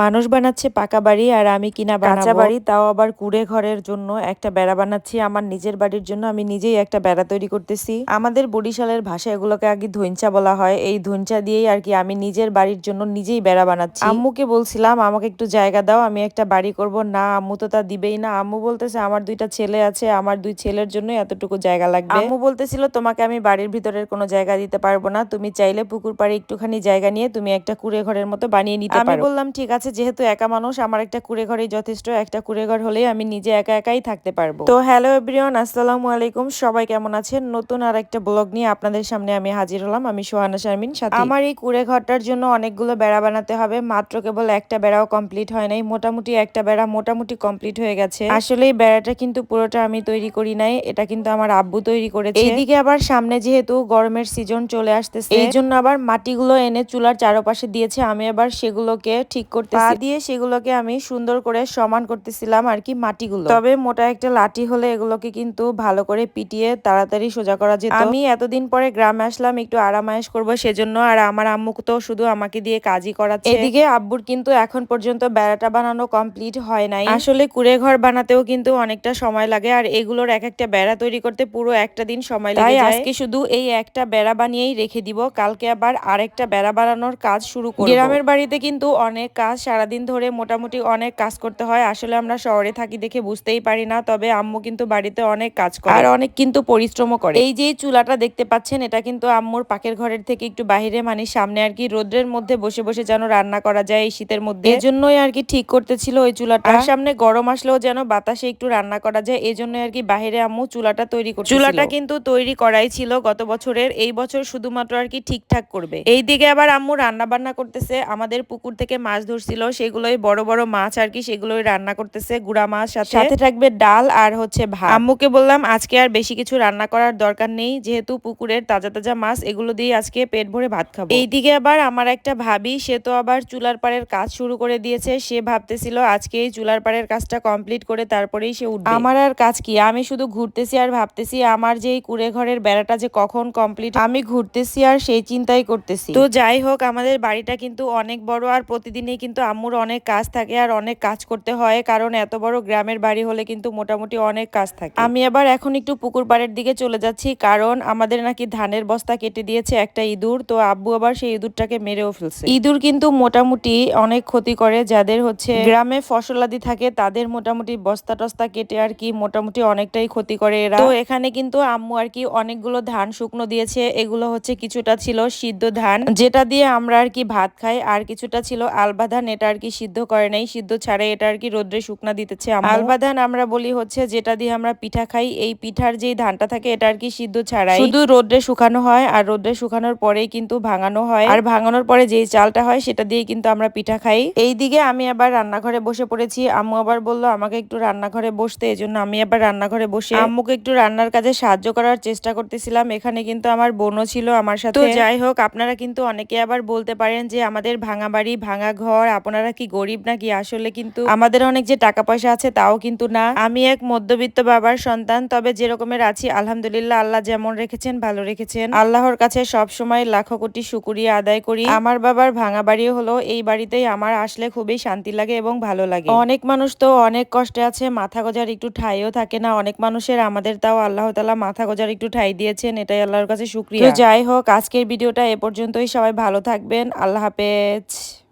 মানুষ বানাচ্ছে পাকা বাড়ি আর আমি কিনা কাঁচা বানাবো। বাড়ি তাও আবার কুড়ে ঘরের জন্য একটা বেড়া বানাচ্ছি। আমার নিজের বাড়ির জন্য আমি নিজেই একটা বেড়া তৈরি করতেছি। আমাদের বরিশালের ভাষায় এগুলোকে আগে ধৈঞ্চা বলা হয়। এই ধৈঞ্চা দিয়েই আর কি আমি নিজের বাড়ির জন্য নিজেই বেড়া বানাচ্ছি। আম্মুকে বলছিলাম আমাকে একটু জায়গা দাও আমি একটা বাড়ি করব। না আম্মু তো তা দিবেই না। আম্মু বলতেছে আমার দুইটা ছেলে আছে আমার দুই ছেলের জন্য এতটুকু জায়গা লাগবে। আম্মু বলতেছিল তোমাকে আমি বাড়ির ভিতরের কোনো জায়গা দিতে পারব না। তুমি চাইলে পুকুর পাড়ে একটুখানি জায়গা নিয়ে তুমি একটা কুড়ে ঘরের মতো বানিয়ে নিতে আমি পারো। বললাম ঠিক আছে যেহেতু একা মানুষ আমার একটা কুড়ে ঘরই যথেষ্ট। একটা কুড়ে ঘর হলেই আমি নিজে একা একাই থাকতে পারব। তো হ্যালো এভরিওয়ান আসসালামু আলাইকুম। সবাই কেমন আছেন? নতুন আর একটা ব্লগ নিয়ে আপনাদের সামনে আমি হাজির হলাম। আমি সোহানা শারমিন সাথে। আমার এই কুড়ে ঘরটার জন্য অনেকগুলো বেড়া বানাতে হবে। মাত্র কেবল একটা বেড়াও কমপ্লিট হয় নাই। মোটামুটি একটা বেড়া মোটামুটি কমপ্লিট হয়ে গেছে। আসলে এই বেড়াটা কিন্তু পুরোটা আমি তৈরি করি নাই। এটা কিন্তু আমার আব্বু তৈরি করেছে। এইদিকে আবার সামনে যেহেতু গরমের সিজন চলে আসতেছে এই জন্য আবার মাটিগুলো এনে চুলার চারপাশে দিয়েছে। আমি আবার সেগুলোকে ঠিক করতে দিয়ে সেগুলোকে আমি সুন্দর করে সমান করতেছিলাম আর কি মাটিগুলো। তবে মোটা একটা লাঠি হলে এগুলোকে কিন্তু ভালো করে পিটিয়ে তাড়াতাড়ি সোজা করা যেত। আমি এতদিন পরে গ্রামে আসলাম একটু আরামায়েশ করব সেজন্য আর আমার আম্মু তো শুধু আমাকে দিয়ে কাজই করাচ্ছে। এদিকে আব্বুর কিন্তু এখন পর্যন্ত বেড়াটা বানানো কমপ্লিট হয় নাই। আসলে কুড়ে ঘর বানাতেও কিন্তু অনেকটা সময় লাগে আর এগুলোর এক একটা বেড়া তৈরি করতে পুরো একটা দিন সময় লাগে আজকে শুধু এই একটা বেড়া বানিয়েই রেখে দিব কালকে আবার আরেকটা বেড়া বানানোর কাজ শুরু করব। গ্রামের বাড়িতে কিন্তু অনেক কাজ সারাদিন ধরে মোটামুটি অনেক কাজ করতে হয়। আসলে আমরা শহরে থাকি দেখে বুঝতেই পারি না তবে আম্মু কিন্তু বাড়িতে অনেক কাজ করে। আর অনেক কিন্তু পরিশ্রমও করে। এই যে চুলাটা দেখতে পাচ্ছেন এটা কিন্তু আম্মুর পাকের ঘরের থেকে একটু বাহিরে মানে সামনে আর কি রোদ্রের মধ্যে বসে বসে যেন রান্না করা যায় এই শীতের মধ্যে। এজন্যই আর কি ঠিক করতেছিল ওই চুলাটা। সামনে গরম আসলেও যেন বাতাসে একটু রান্না করা যায় এই জন্য আর কি বাহিরে আম্মু চুলাটা তৈরি করছে চুলাটা কিন্তু তৈরি করাই ছিল গত বছরের এই বছর শুধুমাত্র আর কি ঠিকঠাক করবে। এই দিকে আবার আম্মু রান্না বান্না করতেছে আমাদের পুকুর থেকে মাছ ধরছিল সেগুলোই বড় বড় মাছ আর কি সেগুলোই রান্না করতেছে। গুড়া মাছ সাথে সাথে থাকবে ডাল আর হচ্ছে ভাত। আম্মুকে বললাম আজকে আর বেশি কিছু রান্না করার দরকার নেই যেহেতু পুকুরের তাজা তাজা মাছ এগুলো দিয়ে আজকে পেট ভরে ভাত খাব। এইদিকে আবার আমার একটা ভাবি সে তো আবার চুলার পাড়ের কাজ শুরু করে দিয়েছে। সে ভাবতেছিল আজকে এই চুলার পাড়ের কাজটা কমপ্লিট করে তারপরেই সে উঠবে। আমার আর কাজ কি? আমি শুধু ঘুরতেছি আর ভাবতেছি আমার যে এই কুড়ে ঘরের বেড়াটা যে কখন কমপ্লিট আমি ঘুরতেছি আর সেই চিন্তাই করতেছি। তো যাই হোক আমাদের বাড়িটা কিন্তু অনেক বড় আর প্রতিদিনই কিন্তু আম্মুর অনেক কাজ থাকে আর অনেক কাজ করতে হয়, কারণ এত বড় গ্রামের বাড়ি হলে কিন্তু মোটামুটি অনেক কাজ থাকে। আমি আবার এখন একটু পুকুর পাড়ের দিকে চলে যাচ্ছি, কারণ আমাদের নাকি ধানের বস্তা কেটে দিয়েছে একটা ইঁদুর, তো আব্বু আবার সেই ইঁদুরটাকে মেরেও ফেলছে। ইঁদুর কিন্তু মোটামুটি অনেক ক্ষতি করে, যাদের হচ্ছে গ্রামে ফসলাদি থাকে, তাদের মোটামুটি বস্তা টস্তা কেটে আর কি মোটামুটি অনেকটাই ক্ষতি করে এরা। তো এখানে কিন্তু আম্মু আর কি অনেকগুলো ধান শুকনো দিয়েছে, এগুলো হচ্ছে কিছুটা ছিল সিদ্ধ ধান, যেটা দিয়ে আমরা আর কি ভাত খাই, আর কিছুটা ছিল আলবা ধান এটা আর কি সিদ্ধ করে নাই। সিদ্ধ ছাড়াই এটা আর কি রোদ্রে শুকনা দিতেছে আম্মু। আলবা আমরা বলি হচ্ছে যেটা দিয়ে আমরা পিঠা খাই এই পিঠার যেই ধানটা থাকে এটা আর কি সিদ্ধ ছাড়াই। শুধু রোদ্রে শুকানো হয় আর রোদ্রে শুকানোর পরেই কিন্তু ভাঙানো হয়। আর ভাঙানোর পরে যেই চালটা হয় সেটা দিয়ে কিন্তু আমরা পিঠা খাই। এইদিকে আমি আবার রান্নাঘরে বসে পড়েছি। আম্মু আবার বলল আমাকে একটু রান্নাঘরে বসতে। এই জন্য আমি আবার রান্নাঘরে বসে আম্মুকে একটু রান্নার কাজে সাহায্য করার চেষ্টা করতেছিলাম। এখানে কিন্তু আমার বোনও ছিল আমার সাথে। যাই হোক আপনারা কিন্তু অনেকে আবার বলতে পারেন যে আমাদের ভাঙা বাড়ি ভাঙা ঘর আপনারা কি গরিব নাকি? আসলে কিন্তু আমাদের অনেক যে টাকা পয়সা আছে তাও কিন্তু না। আমি এক মধ্যবিত্ত বাবার সন্তান, তবে যে রকমের আছি, আলহামদুলিল্লাহ আল্লাহ যেমন রেখেছেন, ভালো রেখেছেন। আল্লাহর কাছে সব সময় লাখো কোটি শুকুরিয়া আদায় করি। আমার বাবার ভাঙা বাড়ি হলো, এই বাড়িতেই আমার আসলে খুবই শান্তি লাগে এবং ভালো লাগে। অনেক মানুষ তো অনেক কষ্টে আছে, মাথা গোজার একটু ঠাইও থাকে না। অনেক মানুষের আমাদের তাও আল্লাহ তালা মাথা গোজার একটু ঠাই দিয়েছেন, এটাই আল্লাহর কাছে শুক্রিয়া। যাই হোক, আজকের ভিডিওটা এ পর্যন্তই। সবাই ভালো থাকবেন। আল্লাহ হাফেজ।